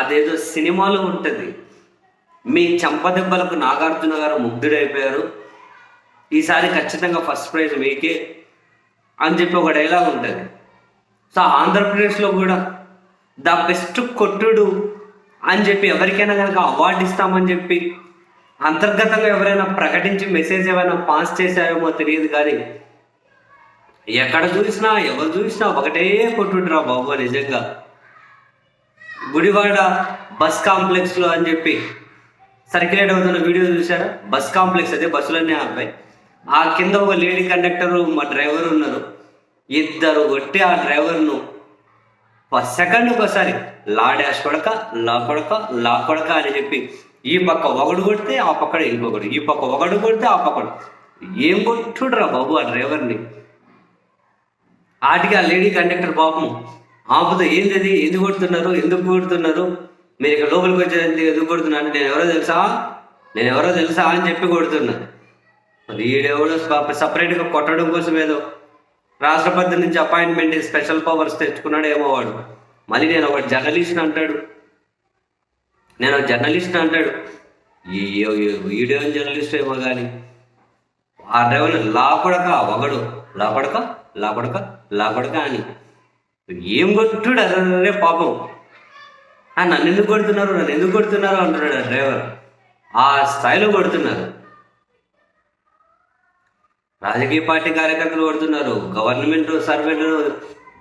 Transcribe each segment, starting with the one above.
అదేదో సినిమాలో ఉంటుంది. మీ చంపదెబ్బలకు నాగార్జున గారు ముగ్ధుడైపోయారు. ఈసారి ఖచ్చితంగా ఫస్ట్ ప్రైజ్ మీకే అని చెప్పి ఒక డైలాగ్ ఉంటుంది. సో ఆంధ్రప్రదేశ్లో కూడా ద బెస్ట్ కొట్టుడు అని చెప్పి ఎవరికైనా కనుక అవార్డు ఇస్తామని చెప్పి అంతర్గతంగా ఎవరైనా ప్రకటించి మెసేజ్ ఏమైనా పాస్ చేశాయేమో తెలియదు కానీ ఎక్కడ చూసినా ఎవరు చూసినా ఒకటే కొట్టుడురా బాబు నిజంగా గుడివాడ బస్ కాంప్లెక్స్లో అని చెప్పి సర్క్యులేట్ అవుతున్న వీడియో చూసారా బస్ కాంప్లెక్స్ అదే బస్సులన్నీ ఆపాయి ఆ కింద ఒక లేడీ కండక్టర్ మా డ్రైవర్ ఉన్నారు. ఇద్దరు కొట్టి ఆ డ్రైవర్ను సెకండ్ ఒకసారి లా డాష్ కొడక లా కొడక లా కొడక అని చెప్పి ఈ పక్క ఒకడు కొడితే ఆ పక్కడ ఇంకొకడు ఈ పక్క ఒకడు కొడితే ఆ పక్కడు ఏం కొట్టుడురా బాబు ఆ డ్రైవర్ని? ఆటికి ఆ లేడీ కండక్టర్ పాపం ఆపుతో ఏంది అది ఎందుకు కొడుతున్నారు? ఎందుకు కొడుతున్నారు? మీరు ఇక్కడ లోపలికి వచ్చేది ఎందుకు కొడుతున్నారు నేను ఎవరో తెలుసా? నేను ఎవరో తెలుసా అని చెప్పి కొడుతున్నా. మరి ఈడెవడో సపరేట్గా కొట్టడం కోసం ఏదో రాష్ట్రపతి నుంచి అపాయింట్మెంట్ స్పెషల్ పవర్స్ తెచ్చుకున్నాడు ఏమో వాడు. మళ్ళీ నేను ఒక జర్నలిస్ట్ అంటాడు. నేను ఒక జర్నలిస్ట్ అంటాడు. వీడియో జర్నలిస్ట్ ఏమో కానీ ఆ డ్రైవర్ లాపడక ఒకడు లా లాపడక లాపడక అని. ఏం కొట్టుడు అదే పాపం? ఆ నన్ను ఎందుకు కొడుతున్నారు? నన్ను ఎందుకు కొడుతున్నారు అంటున్నాడు ఆ డ్రైవర్. ఆ స్థాయిలో కొడుతున్నారు. రాజకీయ పార్టీ కార్యకర్తలు కొడుతున్నారు. గవర్నమెంట్ సర్వెంట్లు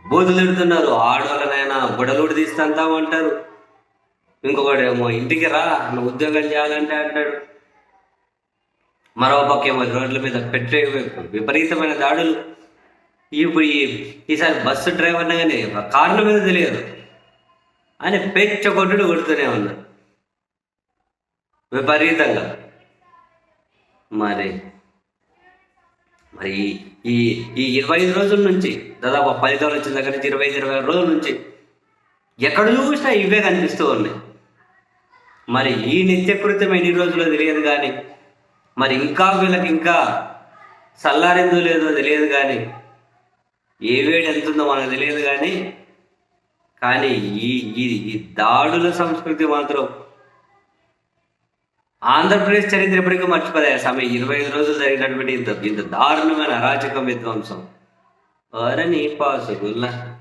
బోధులు తిడుతున్నారు. ఆడవాళ్ళనైనా బుడలుడు ఇంకొకటి ఇంకొకడేమో ఇంటికి రా నువ్వు ఉద్యోగం చేయాలంటే అంటాడు. మరో పక్క ఏమో రోడ్ల మీద పెట్టే విపరీతమైన దాడులు ఇప్పుడు ఈ ఈసారి బస్సు డ్రైవర్ని కానీ కార్ల మీద తెలియదు. అని పెచ్చ కొట్టుడు కొడుతూనే ఉన్నా. విపరీతంగా. మరి మరి ఈ ఈ ఇరవై ఐదు రోజుల నుంచి దాదాపు ఫలితాలు వచ్చిన దగ్గర నుంచి ఇరవై ఐదు ఇరవై ఆరు రోజుల నుంచి ఎక్కడ చూసినా ఇవే కనిపిస్తూ ఉన్నాయి. మరి ఈ నిత్యకృత్యం ఎన్ని రోజులో తెలియదు కానీ మరి ఇంకా వీళ్ళకి ఇంకా చల్లారిందో లేదో తెలియదు కానీ ఏ వేడి ఎంత ఉందో మనకు తెలియదు కానీ కానీ ఈ ఈ ఈ దాడుల సంస్కృతి మాత్రం ఆంధ్రప్రదేశ్ చరిత్ర ఎప్పటికీ మర్చిపోలే. సమయం ఇరవై ఐదు రోజులు జరిగినటువంటి ఇంత ఇంత దారుణమైన అరాచక విధ్వంసం. అరే నీ పాసుగుల్లా